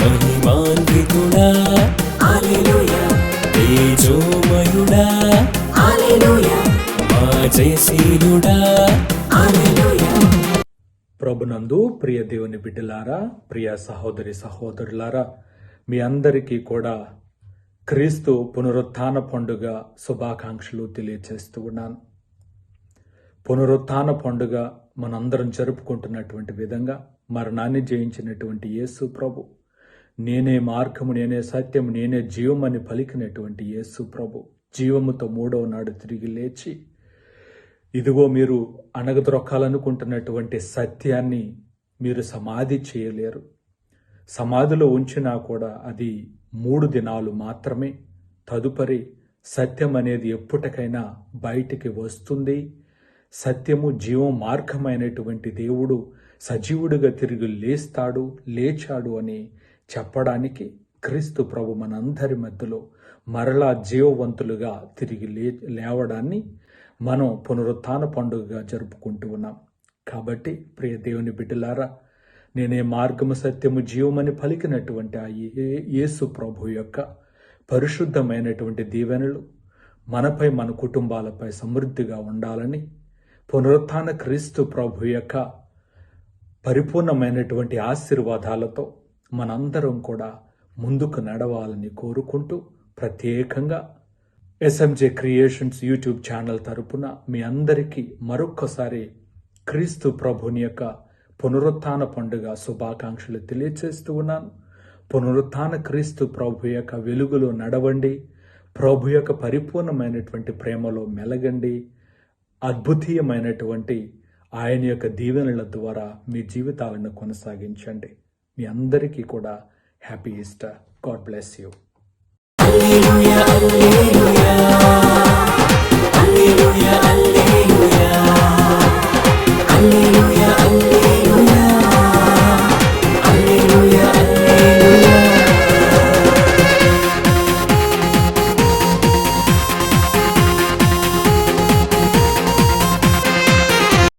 మహిమాన్వితుడా. తేజోమయుడా. ప్రభునందు ప్రియ దేవుని బిడ్డలారా ప్రియ సహోదరి సహోదరులారా మీ అందరికీ కూడా క్రీస్తు పునరుత్థాన పండుగ శుభాకాంక్షలు తెలియచేస్తూ ఉన్నాను. పునరుత్థాన పండుగ మనందరం జరుపుకుంటున్నటువంటి విధంగా మరణాన్ని జయించినటువంటి యేసు ప్రభు. నేనే మార్గము నేనే సత్యము నేనే జీవమని పలికినటువంటి యేసు ప్రభు. జీవముతో మూడవ నాడు తిరిగి లేచి ఇదిగో మీరు అణగద్రొక్కాలనుకుంటున్నటువంటి సత్యాన్ని మీరు సమాధి చేయలేరు. సమాధిలో ఉంచినా కూడా అది మూడు దినాలు మాత్రమే. తదుపరి సత్యం అనేది ఎప్పటికైనా బయటికి వస్తుంది. సత్యము జీవం మార్గమైనటువంటి దేవుడు సజీవుడిగా తిరిగి లేస్తాడు లేచాడు అని చెప్పడానికి క్రీస్తు ప్రభు మనందరి మధ్యలో మరలా జీవవంతులుగా తిరిగి లే లేవడాన్ని మనం పునరుత్థాన పండుగగా జరుపుకుంటూ ఉన్నాం. కాబట్టి ప్రియ దేవుని బిడ్డలారా నేనే మార్గము సత్యము జీవమని పలికినటువంటి ఆ యేసు ప్రభు యొక్క పరిశుద్ధమైనటువంటి దీవెనలు మనపై మన కుటుంబాలపై సమృద్ధిగా ఉండాలని పునరుత్థాన క్రీస్తు ప్రభు యొక్క పరిపూర్ణమైనటువంటి ఆశీర్వాదాలతో మనందరం కూడా ముందుకు నడవాలని కోరుకుంటూ ప్రత్యేకంగా ఎస్ఎంజే క్రియేషన్స్ యూట్యూబ్ ఛానల్ తరపున మీ అందరికీ మరొక్కసారి క్రీస్తు ప్రభుని యొక్క పునరుత్థాన పండుగ శుభాకాంక్షలు తెలియచేస్తూ ఉన్నాను. పునరుత్థాన క్రీస్తు ప్రభు యొక్క వెలుగులో నడవండి. ప్రభు యొక్క పరిపూర్ణమైనటువంటి ప్రేమలో మెలగండి. అద్భుతీయమైనటువంటి ఆయన యొక్క దీవెనల ద్వారా మీ జీవితాలను కొనసాగించండి. మీ అందరికీ కూడా happy Easter. God bless you. Hallelujah.